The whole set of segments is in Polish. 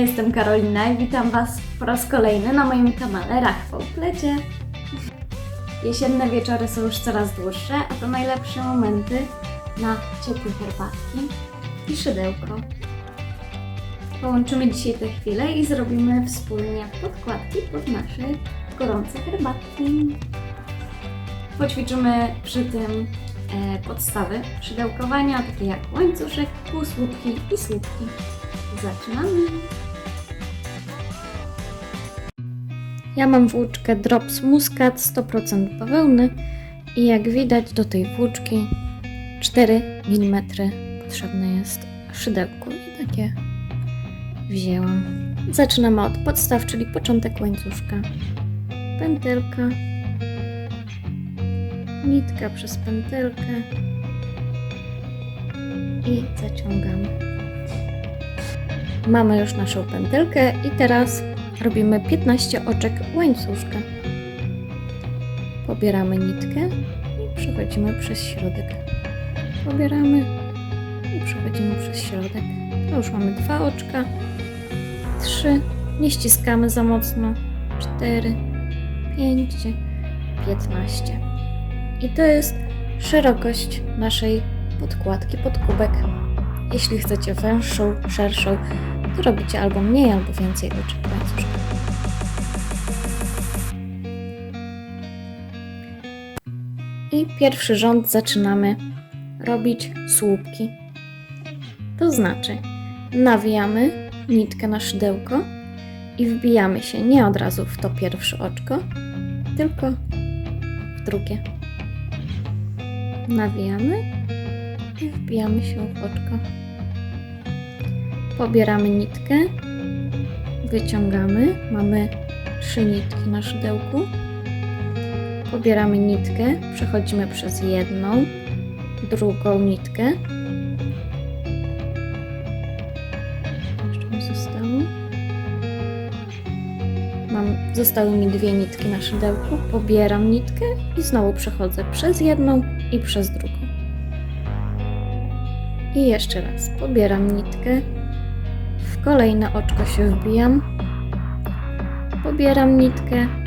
jestem Karolina i witam Was po raz kolejny na moim kanale Rach po plecie. Jesienne wieczory są już coraz dłuższe, a to najlepsze momenty na ciepłe herbatki i szydełko. Połączymy dzisiaj te chwile i zrobimy wspólnie podkładki pod nasze gorące herbatki. Poćwiczymy przy tym e, podstawy szydełkowania, takie jak łańcuszek, półsłupki i słupki. Zaczynamy! Ja mam włóczkę Drops Muscat 100% bawełny i jak widać do tej włóczki 4 mm potrzebne jest szydełko i takie wzięłam. Zaczynamy od podstaw, czyli początek łańcuszka. Pętelka, nitka przez pętelkę i zaciągamy. Mamy już naszą pętelkę i teraz robimy 15 oczek łańcuszka. Pobieramy nitkę i przechodzimy przez środek. Pobieramy i przechodzimy przez środek. To już mamy dwa oczka, trzy, nie ściskamy za mocno, cztery, pięć, piętnaście. I to jest szerokość naszej podkładki pod kubek. Jeśli chcecie węższą, szerszą, to robicie albo mniej, albo więcej oczek łańcuszka. I pierwszy rząd zaczynamy robić słupki. To znaczy, nawijamy nitkę na szydełko i wbijamy się nie od razu w to pierwsze oczko, tylko w drugie. Nawijamy i wbijamy się w oczko. Pobieramy nitkę, wyciągamy, mamy trzy nitki na szydełku. Pobieramy nitkę, przechodzimy przez jedną, drugą nitkę. Jeszcze mi zostało. Mam, zostały mi dwie nitki na szydełku. Pobieram nitkę i znowu przechodzę przez jedną i przez drugą. I jeszcze raz pobieram nitkę, w kolejne oczko się wbijam, pobieram nitkę,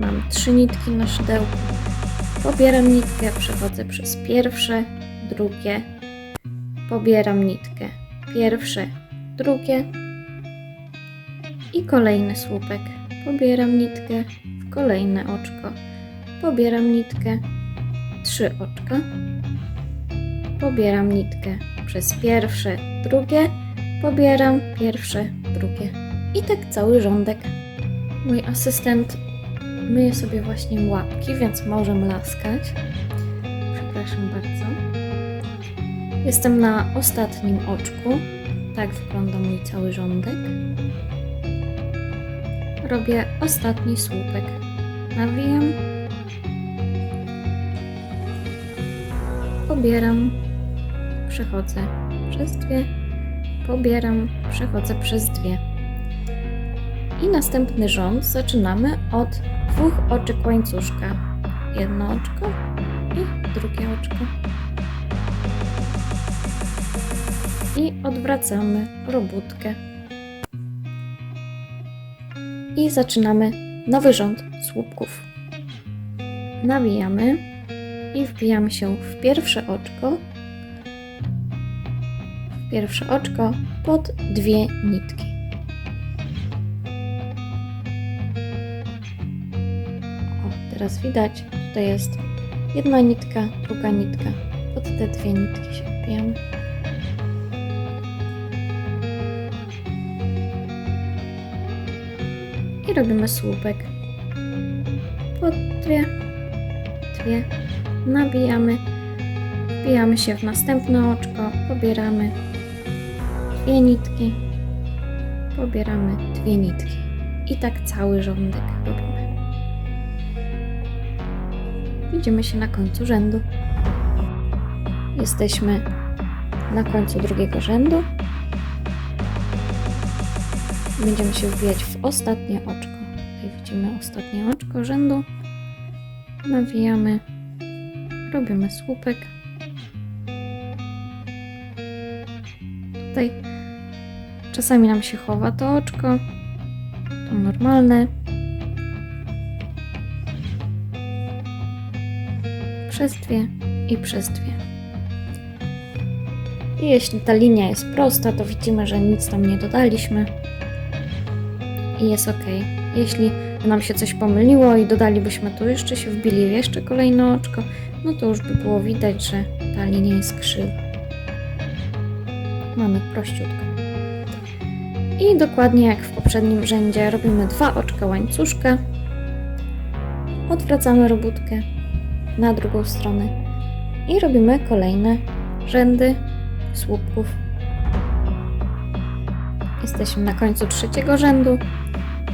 mam trzy nitki na szydełku, pobieram nitkę, przechodzę przez pierwsze, drugie, pobieram nitkę, pierwsze, drugie. I kolejny słupek. Pobieram nitkę w kolejne oczko, pobieram nitkę, trzy oczka, pobieram nitkę przez pierwsze, drugie, pobieram pierwsze, drugie. I tak cały rządek. Mój asystent myje sobie właśnie łapki, więc może mlaskać. Przepraszam bardzo. Jestem na ostatnim oczku. Tak wygląda mój cały rządek. Robię ostatni słupek. Nawijam. Pobieram przechodzę przez dwie, pobieram, przechodzę przez dwie. I następny rząd zaczynamy od dwóch oczek łańcuszka. Jedno oczko i drugie oczko. I odwracamy robótkę. I zaczynamy nowy rząd słupków. Nawijamy i wbijamy się w pierwsze oczko pierwsze oczko pod dwie nitki. Teraz widać, tutaj jest jedna nitka, druga nitka. Pod te dwie nitki się wbijamy. I robimy słupek. Pod dwie, dwie, nabijamy, wbijamy się w następne oczko, pobieramy dwie nitki, pobieramy dwie nitki i tak cały rządek robimy. Widzimy się na końcu rzędu. Jesteśmy na końcu drugiego rzędu. Będziemy się wbijać w ostatnie oczko. Tutaj widzimy ostatnie oczko rzędu. Nawijamy, robimy słupek. Tutaj Czasami nam się chowa to oczko. To normalne. Przez dwie i przez dwie. I jeśli ta linia jest prosta, to widzimy, że nic tam nie dodaliśmy. I jest ok. Jeśli nam się coś pomyliło i dodalibyśmy tu jeszcze się wbili jeszcze kolejne oczko, no to już by było widać, że ta linia jest krzywa. Mamy prościutko. I dokładnie jak w poprzednim rzędzie robimy dwa oczka łańcuszka. Odwracamy robótkę na drugą stronę i robimy kolejne rzędy słupków. Jesteśmy na końcu trzeciego rzędu.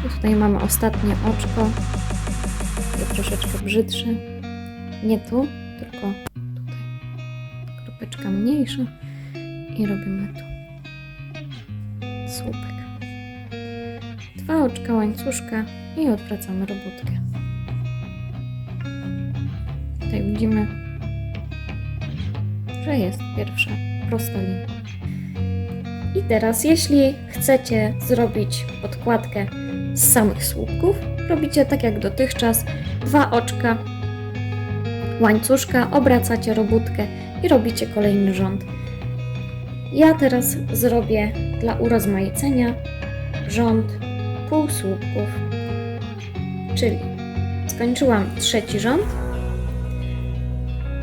I tutaj mamy ostatnie oczko. Takie troszeczkę brzydsze. Nie tu, tylko tutaj. Kropeczka mniejsza. I robimy tu słupek. Dwa oczka łańcuszka i odwracamy robótkę. Widzimy, że jest pierwsza prosta linia. I teraz, jeśli chcecie zrobić podkładkę z samych słupków, robicie tak jak dotychczas, dwa oczka łańcuszka, obracacie robótkę i robicie kolejny rząd. Ja teraz zrobię dla urozmaicenia rząd półsłupków, czyli skończyłam trzeci rząd,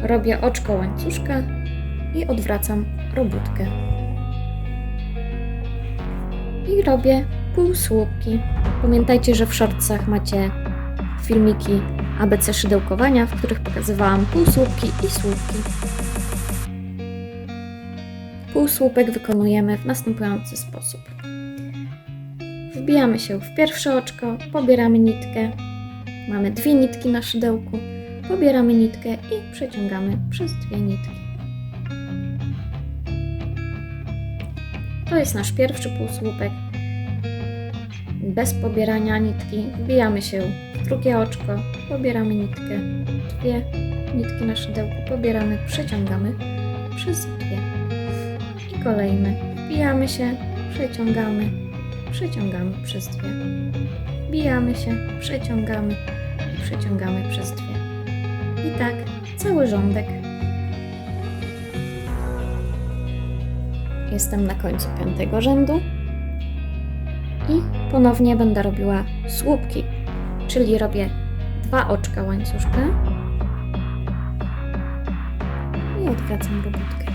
robię oczko łańcuszka i odwracam robótkę. I robię półsłupki. Pamiętajcie, że w shortsach macie filmiki ABC szydełkowania, w których pokazywałam półsłupki i słupki. Półsłupek wykonujemy w następujący sposób. Wbijamy się w pierwsze oczko, pobieramy nitkę. Mamy dwie nitki na szydełku. Pobieramy nitkę i przeciągamy przez dwie nitki. To jest nasz pierwszy półsłupek. Bez pobierania nitki wbijamy się w drugie oczko, pobieramy nitkę, dwie nitki na szydełku, pobieramy, przeciągamy przez dwie. I kolejny. Wbijamy się, przeciągamy, przeciągamy przez dwie. Wbijamy się, przeciągamy i przeciągamy przez dwie. I tak cały rządek. Jestem na końcu piątego rzędu i ponownie będę robiła słupki, czyli robię dwa oczka łańcuszka i odwracam robótkę.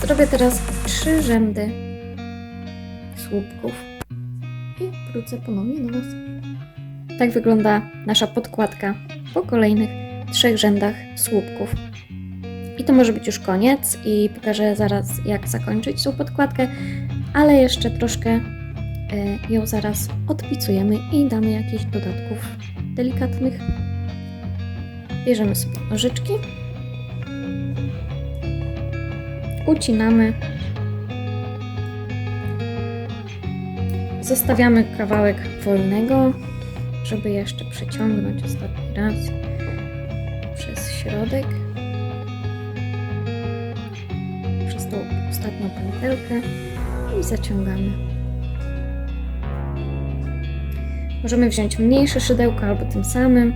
Zrobię teraz trzy rzędy słupków i wrócę ponownie do Was. Tak wygląda nasza podkładka po kolejnych trzech rzędach słupków. I to może być już koniec i pokażę zaraz jak zakończyć tą podkładkę, ale jeszcze troszkę e, ją zaraz odpicujemy i damy jakichś dodatków delikatnych. Bierzemy sobie nożyczki, ucinamy, zostawiamy kawałek wolnego, żeby jeszcze przeciągnąć ostatni raz przez środek, przez tą ostatnią pętelkę i zaciągamy. Możemy wziąć mniejsze szydełko albo tym samym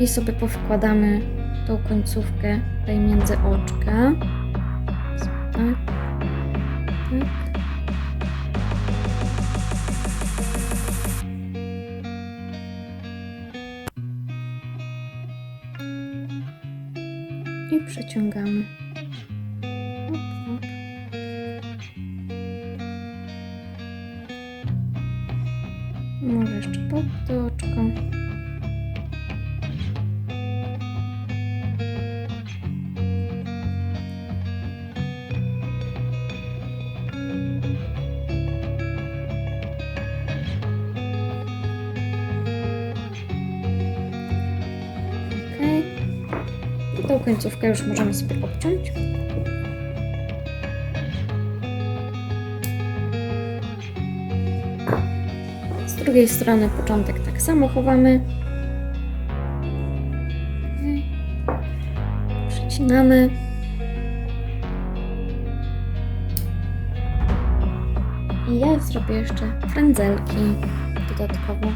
i sobie powkładamy tą końcówkę tutaj między oczka. Tak. Tak. Przeciągamy. Końcówkę już możemy sobie obciąć. Z drugiej strony początek tak samo chowamy. Okej. Przycinamy. I ja zrobię jeszcze frędzelki dodatkowo.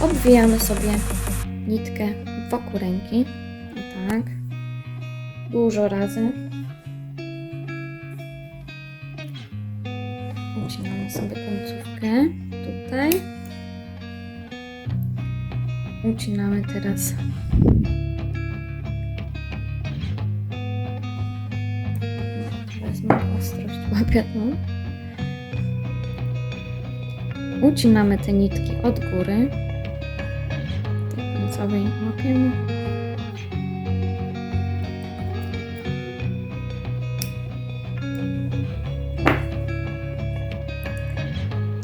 Obwijamy sobie nitkę wokół ręki. O tak. Dużo razy. Ucinamy sobie końcówkę tutaj. Ucinamy teraz Wezmę ostrość łapiatną. Ucinamy te nitki od góry.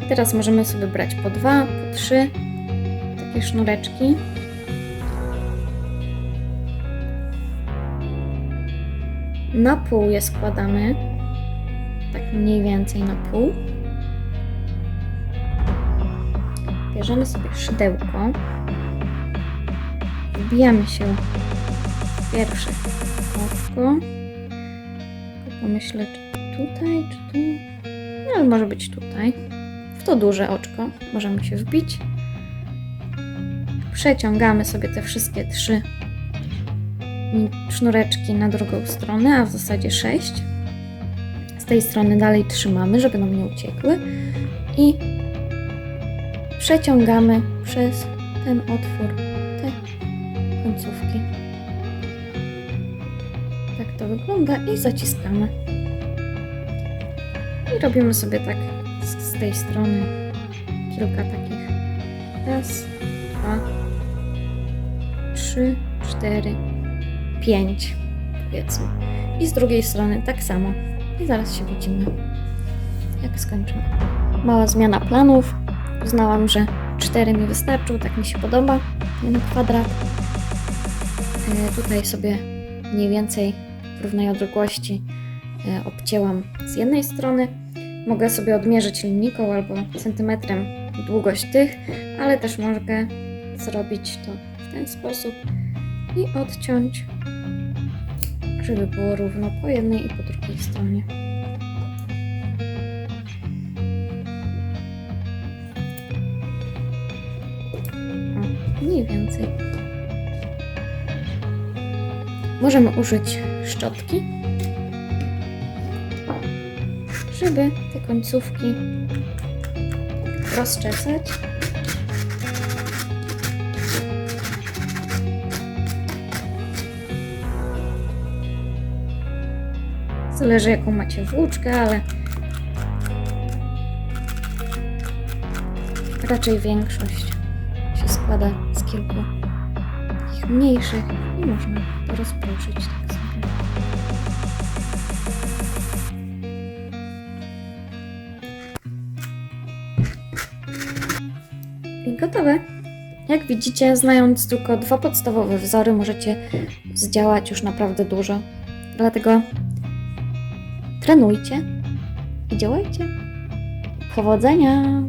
Teraz możemy sobie brać po dwa, po trzy takie sznureczki. Na pół je składamy. Tak mniej więcej na pół. Bierzemy sobie szydełko. Wbijamy się w pierwsze. Tylko pomyślę, czy tutaj, czy tu. No, może być tutaj. W to duże oczko możemy się wbić. Przeciągamy sobie te wszystkie trzy sznureczki na drugą stronę, a w zasadzie sześć. Z tej strony dalej trzymamy, żeby nam nie uciekły. I przeciągamy przez ten otwór te końcówki. Tak to wygląda i zaciskamy. I robimy sobie tak z, z tej strony kilka takich. Raz, dwa, trzy, cztery, pięć, powiedzmy. I z drugiej strony tak samo. I zaraz się widzimy, jak skończymy. Mała zmiana planów. Uznałam, że cztery mi wystarczą, tak mi się podoba. Ten kwadrat. Tutaj sobie mniej więcej w równej odległości e, obcięłam z jednej strony. Mogę sobie odmierzyć linijką albo centymetrem długość tych, ale też mogę zrobić to w ten sposób i odciąć, żeby było równo po jednej i po drugiej stronie. O, mniej więcej. Możemy użyć szczotki, żeby te końcówki rozczesać. Zależy jaką macie włóczkę, ale raczej większość się składa z kilku takich mniejszych i można rozproszyć tak sobie. I gotowe. Jak widzicie, znając tylko dwa podstawowe wzory, możecie zdziałać już naprawdę dużo. Dlatego trenujcie i działajcie. Powodzenia!